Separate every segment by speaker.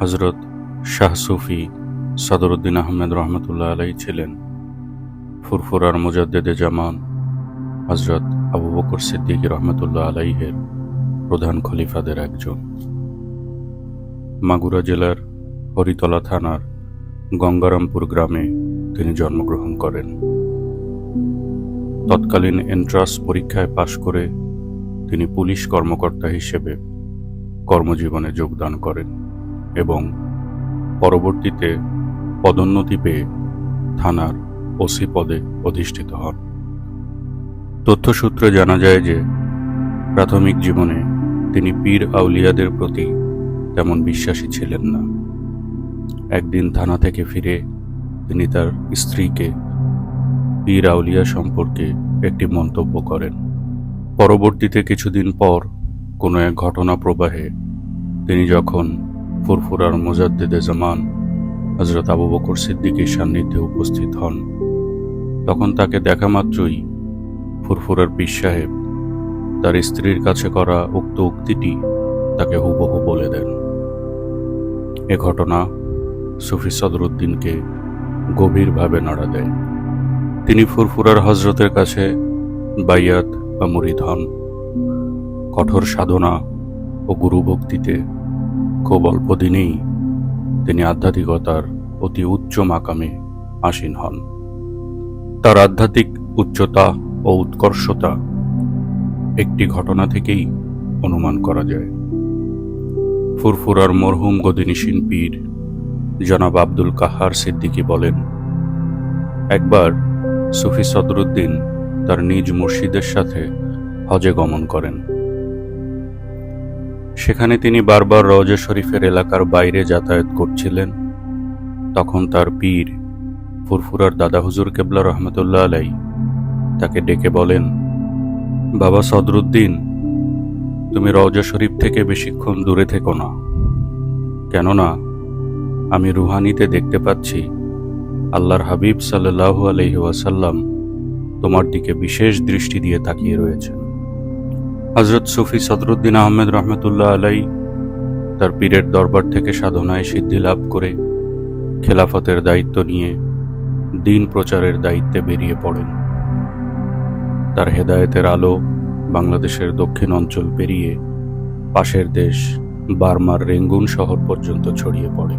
Speaker 1: হজরত শাহ সুফি সদরুদ্দিন আহমেদ রহমতুল্লাহ আলাই ছিলেন ফুরফুরার মুজাদ্দেদে জামান হজরত আবু বকর সিদ্দিক রহমতুল্লাহ আলাইহের প্রধান খলিফাদের একজন। মাগুরা জেলার হরিতলা থানার গঙ্গারামপুর গ্রামে তিনি জন্মগ্রহণ করেন। তৎকালীন এন্ট্রান্স পরীক্ষায় পাশ করে তিনি পুলিশ কর্মকর্তা হিসেবে কর্মজীবনে যোগদান করেন। এবং পরবর্তীতে পদোন্নতি পেয়ে থানার ওসি পদে অধিষ্ঠিত হন। তথ্যসূত্রে জানা যায় যে, প্রাথমিক জীবনে তিনি পীর আউলিয়াদের প্রতি তেমন বিশ্বাসী ছিলেন না। একদিন থানা থেকে ফিরে তিনি তার স্ত্রীকে পীর আউলিয়া সম্পর্কে একটি মন্তব্য করেন। পরবর্তীতে কিছুদিন পর কোনো এক ঘটনা প্রবাহে তিনি যখন ফুরফুরার মুজাদ্দেদে জামান হজরত আবু বকর সিদ্দিকীর সান্নিধ্যে উপস্থিত হন। তখন তাকে দেখা মাত্রই ফুরফুরার পীর সাহেব তার স্ত্রীর কাছে করা উক্ত উক্তিটি তাকে হুবহু বলে দেন। এ ঘটনা সুফি সদরুদ্দিনকে গভীরভাবে নাড়া দেয়। তিনি ফুরফুরার হজরতের কাছে বাইয়াত বা মুরিদ হন। কঠোর সাধনা ও গুরুভক্তিতে খুব অল্প দিনেই তিনি আধ্যাত্মিকতার অতি উচ্চ মাকামে আসীন হন। তার আধ্যাত্মিক উচ্চতা ও উৎকর্ষতা একটি ঘটনা থেকেই অনুমান করা যায়। ফুরফুরার মরহুম গদিনীসীন পীর জনাব আব্দুল কাহার সিদ্দিকী বলেন, একবার সুফি সদরুদ্দিন তার নিজ মুর্শিদের সাথে হজে গমন করেন। সেখানে তিনি বারবার রওজা শরীফের এলাকার বাইরে যাতায়াত করছিলেন। তখন তার পীর ফুরফুরার দাদা হুজুর কেবলা রহমতুল্লাহ আলাই তাকে ডেকে বলেন, বাবা সদরুদ্দিন, তুমি রওজা শরীফ থেকে বেশিক্ষণ দূরে থেকো না। কেননা আমি রুহানিতে দেখতে পাচ্ছি আল্লাহর হাবিব সাল্লাহু আলহি ওয়াসাল্লাম তোমার দিকে বিশেষ দৃষ্টি দিয়ে তাকিয়ে রয়েছেন। হজরত সুফি সদরুদ্দিন আহমেদ রহমতুল্লাহ আলাই তার পীরের দরবার থেকে সাধনায় সিদ্ধি লাভ করে খেলাফতের দায়িত্ব নিয়ে দিন প্রচারের দায়িত্বে বেরিয়ে পড়েন। তার হেদায়েতের আলো বাংলাদেশের দক্ষিণ অঞ্চল পেরিয়ে পাশের দেশ বার্মার রেঙ্গুন শহর পর্যন্ত ছড়িয়ে পড়ে।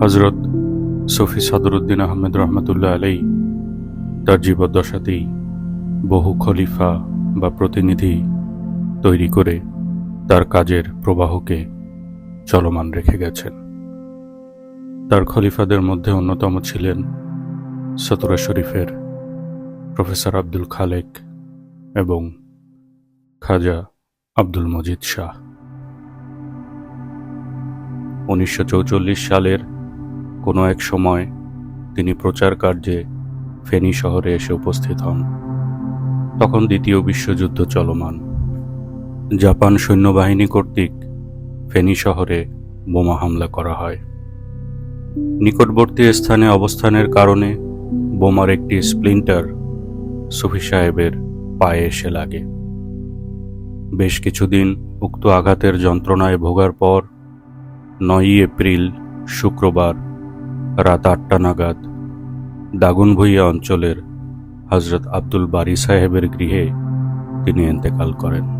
Speaker 1: হজরত সফি সদরুদ্দিন আহমেদ রহমতুল্লাহ আলাই তার জীবদ্দশাতেই বহু খলিফা বা প্রতিনিধি তৈরি করে তার কাজের প্রবাহকে চলমান রেখে গেছেন। তার খলিফাদের মধ্যে অন্যতম ছিলেন সতরা শরীফের প্রফেসর আব্দুল খালেক এবং খাজা আব্দুল মজিদ শাহ। উনিশশো সালের কোনো এক সময় তিনি প্রচার কার্যে ফেনী শহরে এসে উপস্থিত হন। তখন দ্বিতীয় বিশ্বযুদ্ধ চলমান। জাপান সৈন্যবাহিনী কর্তৃক ফেনী শহরে বোমা হামলা করা হয়। নিকটবর্তী স্থানে অবস্থানের কারণে বোমার একটি স্প্লিন্টার সুফি সাহেবের পায়ে এসে লাগে। বেশ কিছুদিন উক্ত আঘাতের যন্ত্রণায় ভোগার পর নয়ই এপ্রিল শুক্রবার রাত আটটা নাগাদ দাগুনভুইয়া অঞ্চলের হজরত আব্দুল বারি সাহেবের গৃহে তিনি এন্তেকাল করেন।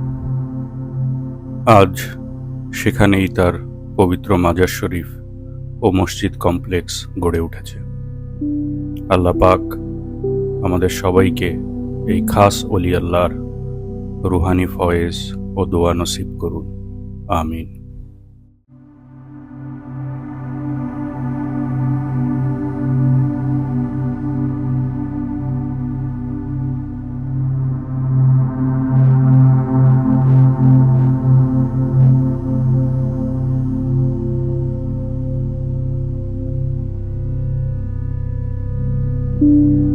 Speaker 1: আজ সেখানেই তার পবিত্র মাজার শরীফ ও মসজিদ কমপ্লেক্স গড়ে উঠেছে। আল্লাহ পাক আমাদের সবাইকে এই খাস অলি আল্লাহর রুহানি ফয়েজ ও দোয়া নসিব করুন। আমিন। thank you